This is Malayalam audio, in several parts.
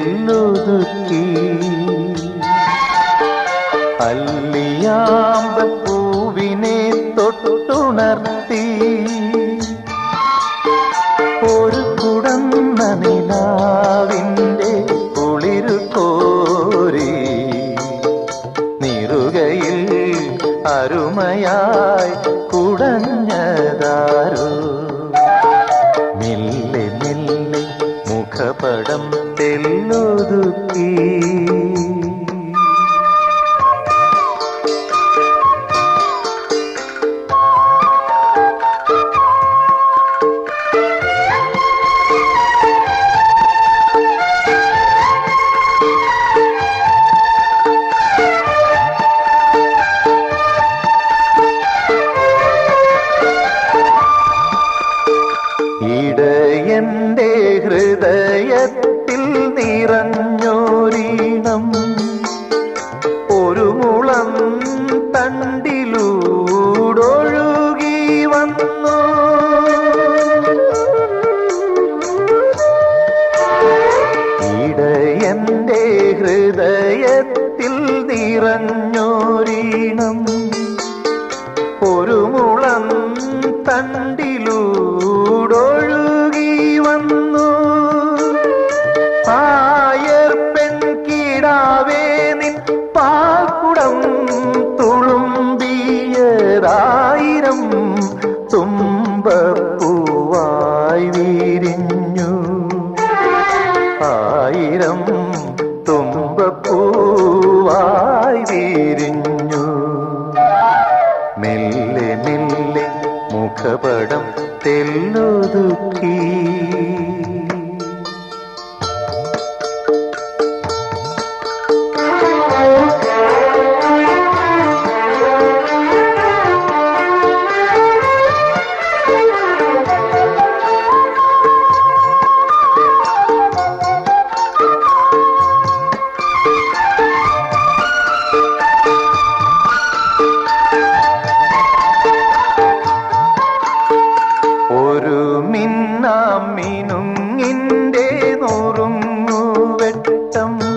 തെല്ലൊതുക്കി അല്ലിയാമ്പ പൂവിനെ തൊട്ടുണർത്തി. ഒരു കുടന്ന നിലാവിന്റെ കുളിരു കോരി. നിറുകയിൽ അരുമയായി tan então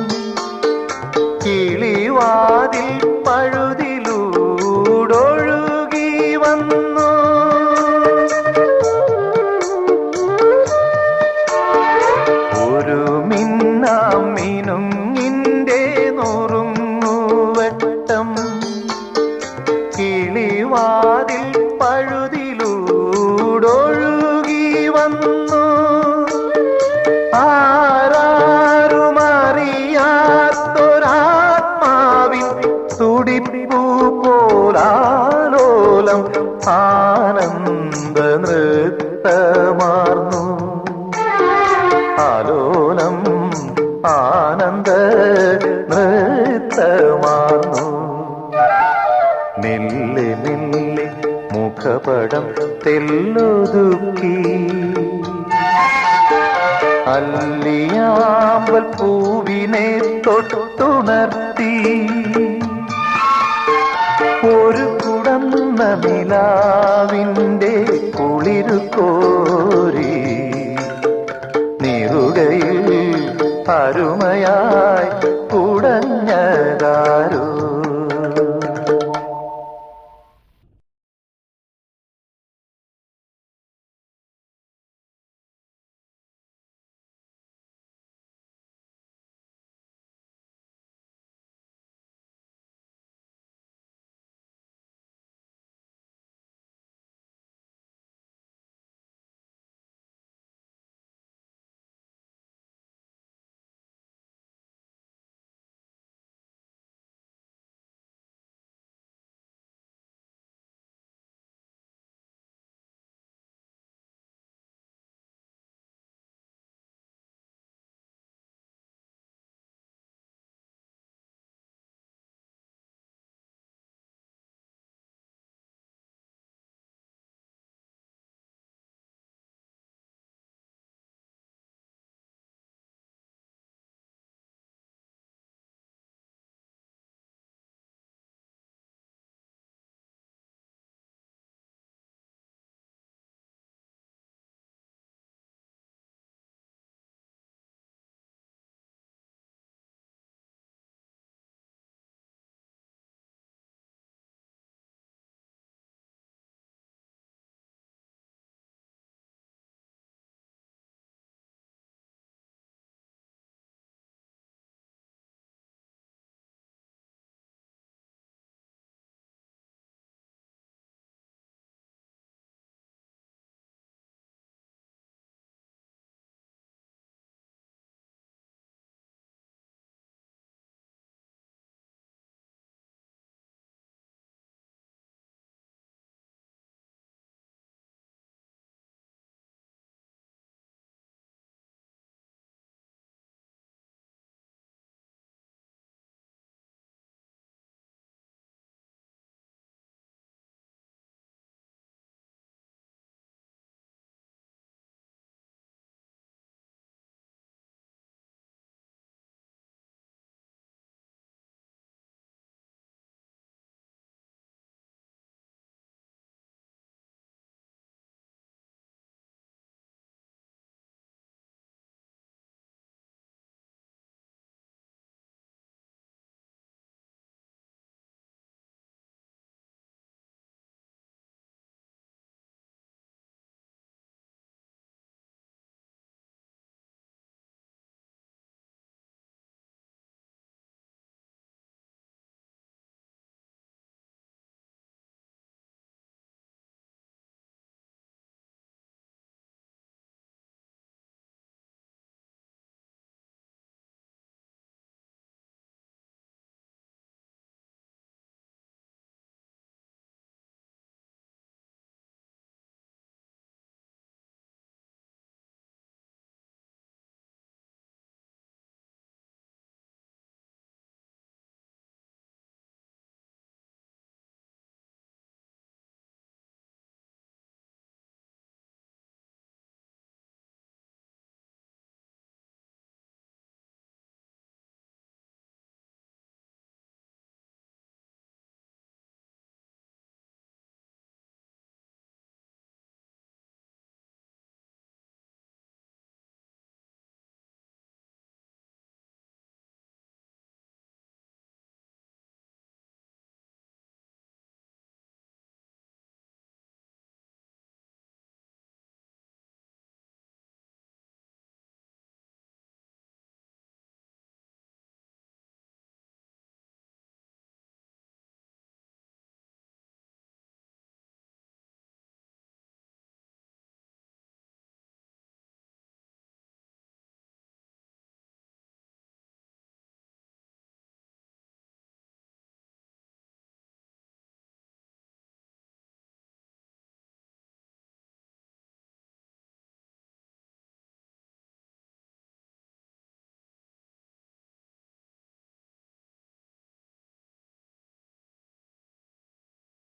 തുടിപ്പൂ പോലാലോലം ആനന്ദ നൃത്തമാർന്നു. ആലോലം ആനന്ദ നൃത്തമാർന്നു. മെല്ലെ മെല്ലെ മുഖപടം തെല്ലൊതുക്കി. അല്ലിയാമ്പൽ പൂവിനെ തൊട്ടുണർത്തി. ഒരു കുടന്ന നിലാവിന്റെ കുളിരു കോരി